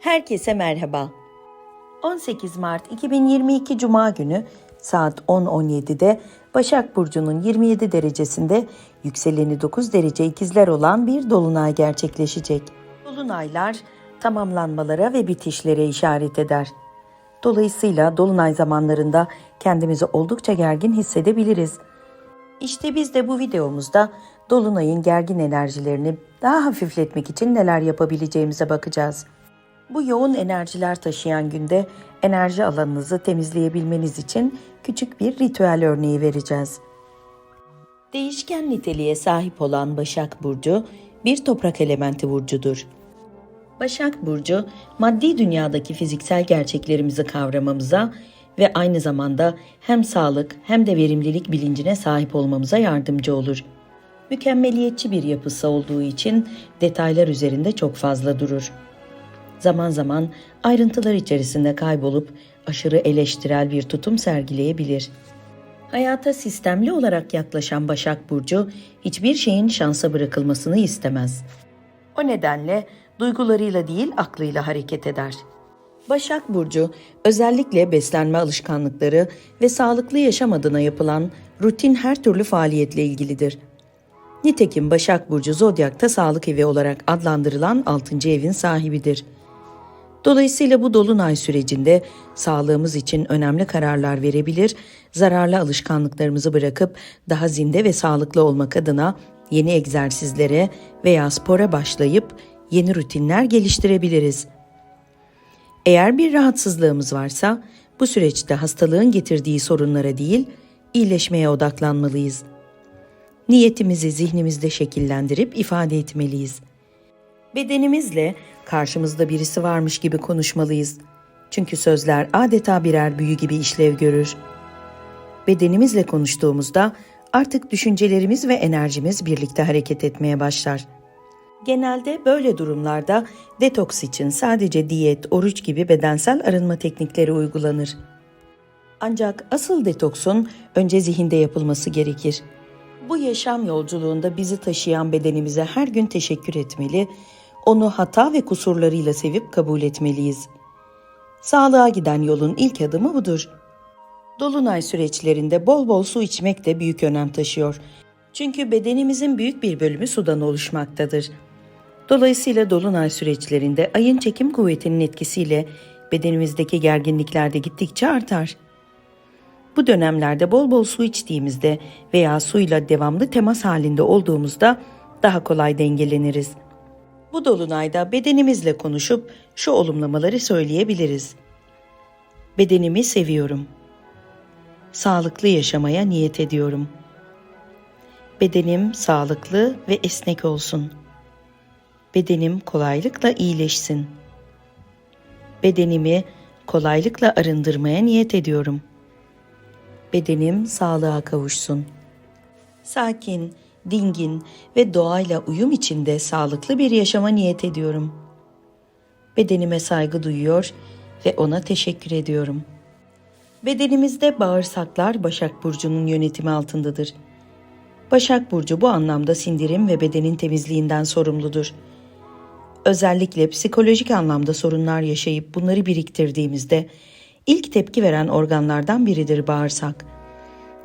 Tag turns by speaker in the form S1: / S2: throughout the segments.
S1: Herkese merhaba. 18 Mart 2022 Cuma günü saat 10.17'de Başak Burcu'nun 27 derecesinde yükseleni 9 derece ikizler olan bir dolunay gerçekleşecek. Dolunaylar tamamlanmalara ve bitişlere işaret eder. Dolayısıyla dolunay zamanlarında kendimizi oldukça gergin hissedebiliriz. İşte biz de bu videomuzda dolunayın gergin enerjilerini daha hafifletmek için neler yapabileceğimize bakacağız. Bu yoğun enerjiler taşıyan günde enerji alanınızı temizleyebilmeniz için küçük bir ritüel örneği vereceğiz. Değişken niteliğe sahip olan Başak Burcu bir toprak elementi burcudur. Başak Burcu, maddi dünyadaki fiziksel gerçeklerimizi kavramamıza ve aynı zamanda hem sağlık hem de verimlilik bilincine sahip olmamıza yardımcı olur. Mükemmeliyetçi bir yapısı olduğu için detaylar üzerinde çok fazla durur. Zaman zaman ayrıntılar içerisinde kaybolup aşırı eleştirel bir tutum sergileyebilir. Hayata sistemli olarak yaklaşan Başak Burcu hiçbir şeyin şansa bırakılmasını istemez. O nedenle duygularıyla değil aklıyla hareket eder. Başak Burcu özellikle beslenme alışkanlıkları ve sağlıklı yaşam adına yapılan rutin her türlü faaliyetle ilgilidir. Nitekim Başak Burcu Zodyak'ta sağlık evi olarak adlandırılan 6. evin sahibidir. Dolayısıyla bu dolunay sürecinde sağlığımız için önemli kararlar verebilir, zararlı alışkanlıklarımızı bırakıp daha zinde ve sağlıklı olmak adına yeni egzersizlere veya spora başlayıp yeni rutinler geliştirebiliriz. Eğer bir rahatsızlığımız varsa bu süreçte hastalığın getirdiği sorunlara değil, iyileşmeye odaklanmalıyız. Niyetimizi zihnimizde şekillendirip ifade etmeliyiz. Bedenimizle karşımızda birisi varmış gibi konuşmalıyız. Çünkü sözler adeta birer büyü gibi işlev görür. Bedenimizle konuştuğumuzda artık düşüncelerimiz ve enerjimiz birlikte hareket etmeye başlar. Genelde böyle durumlarda detoks için sadece diyet, oruç gibi bedensel arınma teknikleri uygulanır. Ancak asıl detoksun önce zihinde yapılması gerekir. Bu yaşam yolculuğunda bizi taşıyan bedenimize her gün teşekkür etmeli, onu hata ve kusurlarıyla sevip kabul etmeliyiz. Sağlığa giden yolun ilk adımı budur. Dolunay süreçlerinde bol bol su içmek de büyük önem taşıyor. Çünkü bedenimizin büyük bir bölümü sudan oluşmaktadır. Dolayısıyla dolunay süreçlerinde ayın çekim kuvvetinin etkisiyle bedenimizdeki gerginlikler de gittikçe artar. Bu dönemlerde bol bol su içtiğimizde veya suyla devamlı temas halinde olduğumuzda daha kolay dengeleniriz. Bu dolunayda bedenimizle konuşup şu olumlamaları söyleyebiliriz. Bedenimi seviyorum. Sağlıklı yaşamaya niyet ediyorum. Bedenim sağlıklı ve esnek olsun. Bedenim kolaylıkla iyileşsin. Bedenimi kolaylıkla arındırmaya niyet ediyorum.'' bedenim sağlığa kavuşsun. Sakin, dingin ve doğayla uyum içinde sağlıklı bir yaşama niyet ediyorum. Bedenime saygı duyuyor ve ona teşekkür ediyorum. Bedenimizde bağırsaklar Başak Burcu'nun yönetimi altındadır. Başak Burcu bu anlamda sindirim ve bedenin temizliğinden sorumludur. Özellikle psikolojik anlamda sorunlar yaşayıp bunları biriktirdiğimizde ilk tepki veren organlardan biridir bağırsak.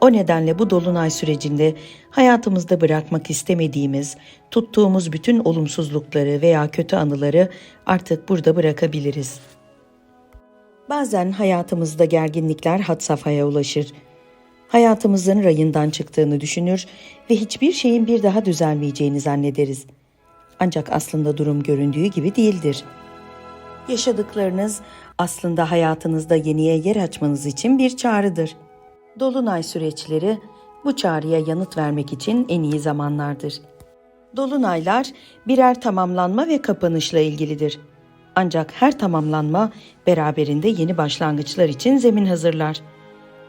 S1: O nedenle bu dolunay sürecinde hayatımızda bırakmak istemediğimiz, tuttuğumuz bütün olumsuzlukları veya kötü anıları artık burada bırakabiliriz. Bazen hayatımızda gerginlikler had safhaya ulaşır. Hayatımızın rayından çıktığını düşünür ve hiçbir şeyin bir daha düzelmeyeceğini zannederiz. Ancak aslında durum göründüğü gibi değildir. Yaşadıklarınız aslında hayatınızda yeniye yer açmanız için bir çağrıdır. Dolunay süreçleri bu çağrıya yanıt vermek için en iyi zamanlardır. Dolunaylar birer tamamlanma ve kapanışla ilgilidir. Ancak her tamamlanma beraberinde yeni başlangıçlar için zemin hazırlar.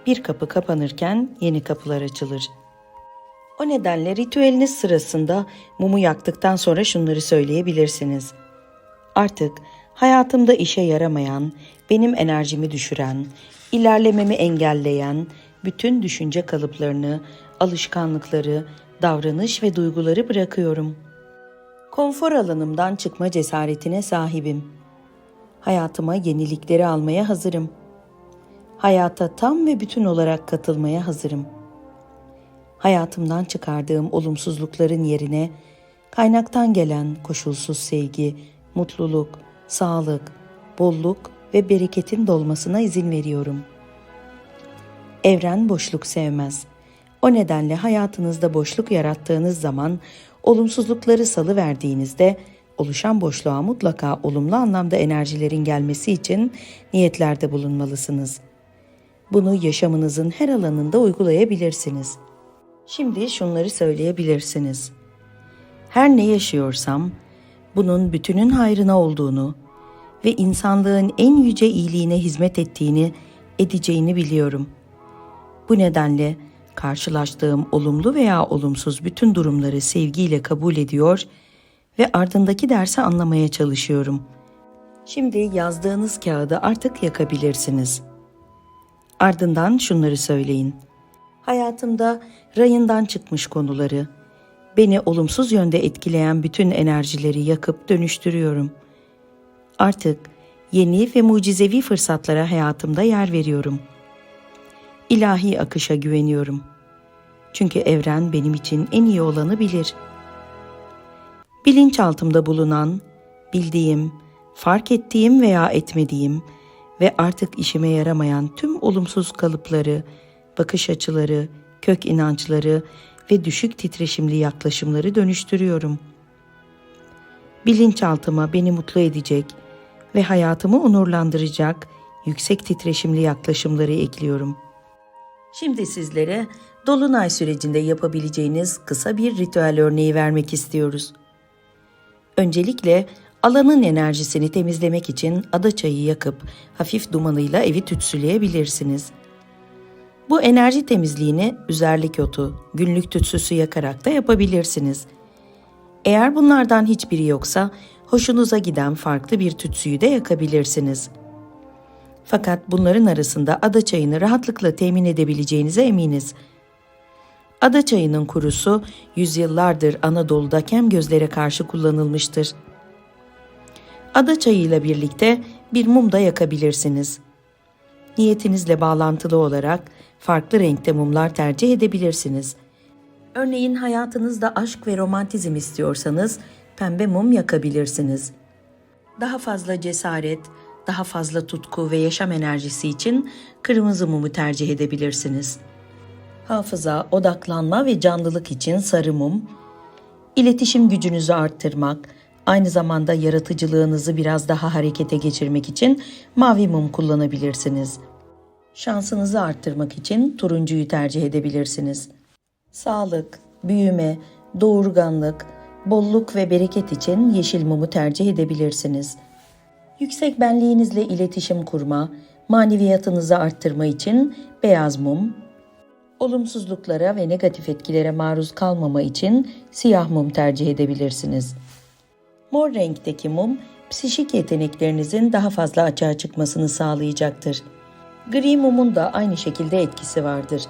S1: Bir kapı kapanırken yeni kapılar açılır. O nedenle ritüeliniz sırasında mumu yaktıktan sonra şunları söyleyebilirsiniz. Artık hayatımda işe yaramayan, benim enerjimi düşüren, ilerlememi engelleyen bütün düşünce kalıplarını, alışkanlıkları, davranış ve duyguları bırakıyorum. Konfor alanımdan çıkma cesaretine sahibim. Hayatıma yenilikleri almaya hazırım. Hayata tam ve bütün olarak katılmaya hazırım. Hayatımdan çıkardığım olumsuzlukların yerine kaynaktan gelen koşulsuz sevgi, mutluluk, sağlık, bolluk ve bereketin dolmasına izin veriyorum. Evren boşluk sevmez. O nedenle hayatınızda boşluk yarattığınız zaman olumsuzlukları salı verdiğinizde oluşan boşluğa mutlaka olumlu anlamda enerjilerin gelmesi için niyetlerde bulunmalısınız. Bunu yaşamınızın her alanında uygulayabilirsiniz. Şimdi şunları söyleyebilirsiniz. Her ne yaşıyorsam bunun bütünün hayrına olduğunu ve insanlığın en yüce iyiliğine hizmet ettiğini, edeceğini biliyorum. Bu nedenle karşılaştığım olumlu veya olumsuz bütün durumları sevgiyle kabul ediyor ve ardındaki dersi anlamaya çalışıyorum. Şimdi yazdığınız kağıdı artık yakabilirsiniz. Ardından şunları söyleyin. Hayatımda rayından çıkmış konuları, beni olumsuz yönde etkileyen bütün enerjileri yakıp dönüştürüyorum. Artık yeni ve mucizevi fırsatlara hayatımda yer veriyorum. İlahi akışa güveniyorum. Çünkü evren benim için en iyi olanı bilir. Bilinçaltımda bulunan, bildiğim, fark ettiğim veya etmediğim ve artık işime yaramayan tüm olumsuz kalıpları, bakış açıları, kök inançları ve düşük titreşimli yaklaşımları dönüştürüyorum. Bilinçaltıma beni mutlu edecek ve hayatımı onurlandıracak yüksek titreşimli yaklaşımları ekliyorum. Şimdi sizlere dolunay sürecinde yapabileceğiniz kısa bir ritüel örneği vermek istiyoruz. Öncelikle alanın enerjisini temizlemek için ada çayı yakıp hafif dumanıyla evi tütsüleyebilirsiniz. Bu enerji temizliğini üzerlik otu, günlük tütsüsü yakarak da yapabilirsiniz. Eğer bunlardan hiçbiri yoksa hoşunuza giden farklı bir tütsüyü de yakabilirsiniz. Fakat bunların arasında ada çayını rahatlıkla temin edebileceğinize eminiz. Ada çayının kurusu yüzyıllardır Anadolu'da kem gözlere karşı kullanılmıştır. Ada çayıyla birlikte bir mum da yakabilirsiniz. Niyetinizle bağlantılı olarak farklı renkte mumlar tercih edebilirsiniz. Örneğin hayatınızda aşk ve romantizm istiyorsanız pembe mum yakabilirsiniz. Daha fazla cesaret, daha fazla tutku ve yaşam enerjisi için kırmızı mumu tercih edebilirsiniz. Hafıza, odaklanma ve canlılık için sarı mum, iletişim gücünüzü arttırmak, aynı zamanda yaratıcılığınızı biraz daha harekete geçirmek için mavi mum kullanabilirsiniz. Şansınızı arttırmak için turuncuyu tercih edebilirsiniz. Sağlık, büyüme, doğurganlık, bolluk ve bereket için yeşil mumu tercih edebilirsiniz. Yüksek benliğinizle iletişim kurma, maneviyatınızı arttırma için beyaz mum, olumsuzluklara ve negatif etkilere maruz kalmama için siyah mum tercih edebilirsiniz. Mor renkteki mum, psişik yeteneklerinizin daha fazla açığa çıkmasını sağlayacaktır. Gri mumun da aynı şekilde etkisi vardır.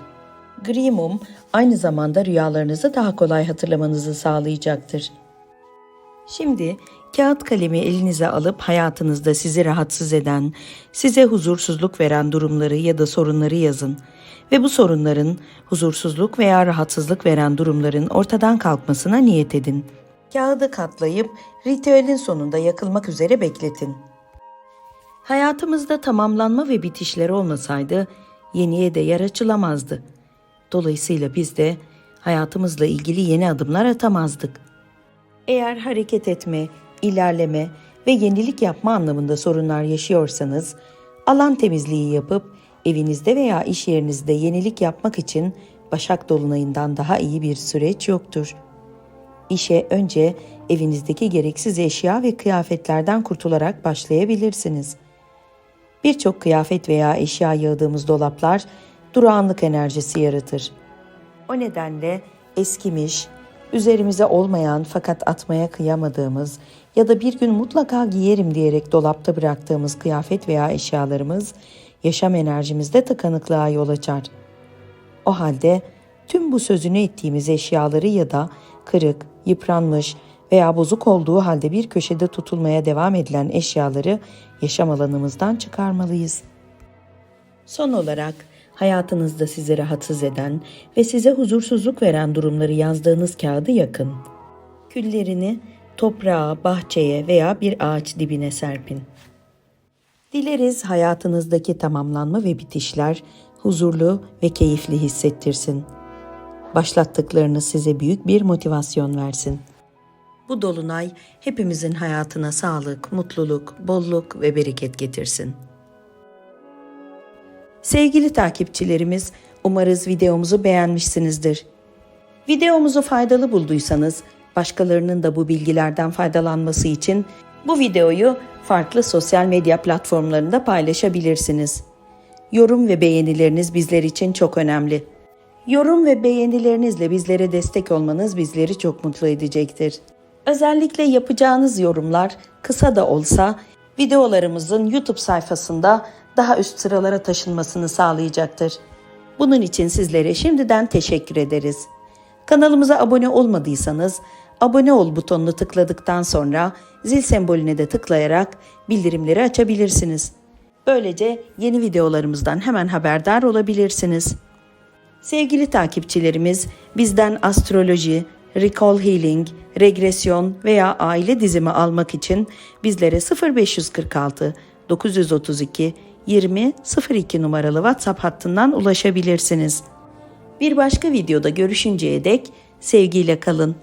S1: Gri mum aynı zamanda rüyalarınızı daha kolay hatırlamanızı sağlayacaktır. Şimdi kağıt kalemi elinize alıp hayatınızda sizi rahatsız eden, size huzursuzluk veren durumları ya da sorunları yazın ve bu sorunların, huzursuzluk veya rahatsızlık veren durumların ortadan kalkmasına niyet edin. Kağıdı katlayıp ritüelin sonunda yakılmak üzere bekletin. Hayatımızda tamamlanma ve bitişler olmasaydı yeniye de yer açılamazdı. Dolayısıyla biz de hayatımızla ilgili yeni adımlar atamazdık. Eğer hareket etme, ilerleme ve yenilik yapma anlamında sorunlar yaşıyorsanız, alan temizliği yapıp evinizde veya iş yerinizde yenilik yapmak için Başak Dolunay'ından daha iyi bir süreç yoktur. İşe önce evinizdeki gereksiz eşya ve kıyafetlerden kurtularak başlayabilirsiniz. Birçok kıyafet veya eşya yığdığımız dolaplar durağanlık enerjisi yaratır. O nedenle eskimiş, üzerimize olmayan fakat atmaya kıyamadığımız ya da bir gün mutlaka giyerim diyerek dolapta bıraktığımız kıyafet veya eşyalarımız yaşam enerjimizde tıkanıklığa yol açar. O halde tüm bu sözünü ettiğimiz eşyaları ya da kırık, yıpranmış veya bozuk olduğu halde bir köşede tutulmaya devam edilen eşyaları yaşam alanımızdan çıkarmalıyız. Son olarak hayatınızda sizi rahatsız eden ve size huzursuzluk veren durumları yazdığınız kağıdı yakın. Küllerini toprağa, bahçeye veya bir ağaç dibine serpin. Dileriz hayatınızdaki tamamlanma ve bitişler huzurlu ve keyifli hissettirsin. Başlattıklarınız size büyük bir motivasyon versin. Bu dolunay hepimizin hayatına sağlık, mutluluk, bolluk ve bereket getirsin. Sevgili takipçilerimiz, umarız videomuzu beğenmişsinizdir. Videomuzu faydalı bulduysanız, başkalarının da bu bilgilerden faydalanması için bu videoyu farklı sosyal medya platformlarında paylaşabilirsiniz. Yorum ve beğenileriniz bizler için çok önemli. Yorum ve beğenilerinizle bizlere destek olmanız bizleri çok mutlu edecektir. Özellikle yapacağınız yorumlar kısa da olsa videolarımızın YouTube sayfasında daha üst sıralara taşınmasını sağlayacaktır. Bunun için sizlere şimdiden teşekkür ederiz. Kanalımıza abone olmadıysanız abone ol butonunu tıkladıktan sonra zil sembolüne de tıklayarak bildirimleri açabilirsiniz. Böylece yeni videolarımızdan hemen haberdar olabilirsiniz. Sevgili takipçilerimiz, bizden astroloji, recall healing, regresyon veya aile dizimi almak için bizlere 0546 932 20 02 numaralı WhatsApp hattından ulaşabilirsiniz. Bir başka videoda görüşünceye dek sevgiyle kalın.